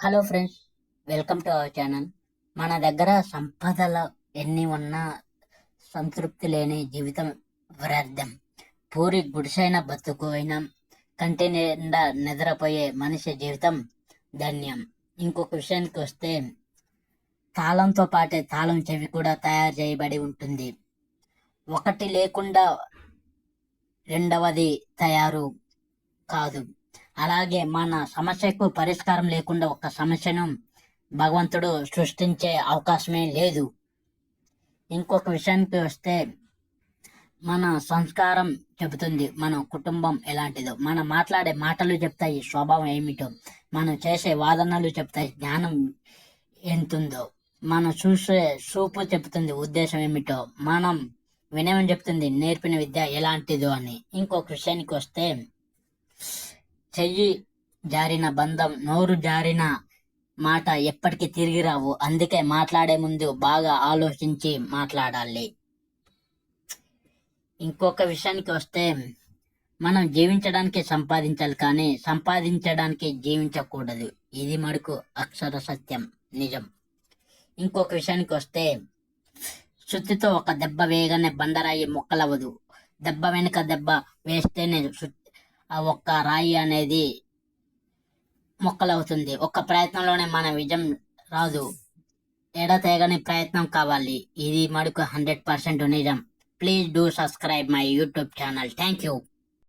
Hello friends welcome to our channel. మన దగ్గర సంపదలు ఎన్ని ఉన్నా సంతృప్తి లేని జీవితం వ్యర్థం పూరి గుడిసైన బతుకు అయినా కంటి నిండా నిద్రపోయే మనిషి జీవితం ధన్యం. ఇంకొక విషయానికి వస్తే తాళంతో పాటే తాళం చెవి కూడా తయారు చేయబడి ఉంటుంది. ఒకటి లేకుండా రెండవది తయారు కాదు. అలాగే మన సమస్యకు పరిష్కారం లేకుండా ఒక సమస్యను భగవంతుడు సృష్టించే అవకాశమే లేదు. ఇంకొక విషయానికి వస్తే మన సంస్కారం చెబుతుంది మన కుటుంబం ఎలాంటిదో. మనం మాట్లాడే మాటలు చెప్తాయి స్వభావం ఏమిటో. మనం చేసే వాదనలు చెప్తాయి జ్ఞానం ఎంతుందో. మనం చూసే చూపు చెప్తుంది ఉద్దేశం ఏమిటో. మనం వినయం చెప్తుంది నేర్పిన విద్య ఎలాంటిదో అని. ఇంకొక విషయానికి వస్తే చెయ్యి జారిన బంధం నోరు జారిన మాట ఎప్పటికీ తిరిగి రావు. అందుకే మాట్లాడే ముందు బాగా ఆలోచించి మాట్లాడాలి. ఇంకొక విషయానికి వస్తే మనం జీవించడానికి సంపాదించాలి కానీ సంపాదించడానికి జీవించకూడదు. ఇది మరకు అక్షర సత్యం నిజం. ఇంకొక విషయానికి వస్తే శుద్ధితో ఒక దెబ్బ వేయగానే బండరాయి మొక్కలవ్వదు. దెబ్బ వెనుక దెబ్బ వేస్తేనే ఆ ఒక్క రాయి అనేది మొక్కలవుతుంది. ఒక్క ప్రయత్నంలోనే మన విజయం రాదు. ఎడతెగని ప్రయత్నం కావాలి. ఇది మడుకు హండ్రెడ్ పర్సెంట్ నిజం. Please do subscribe my YouTube channel. Thank you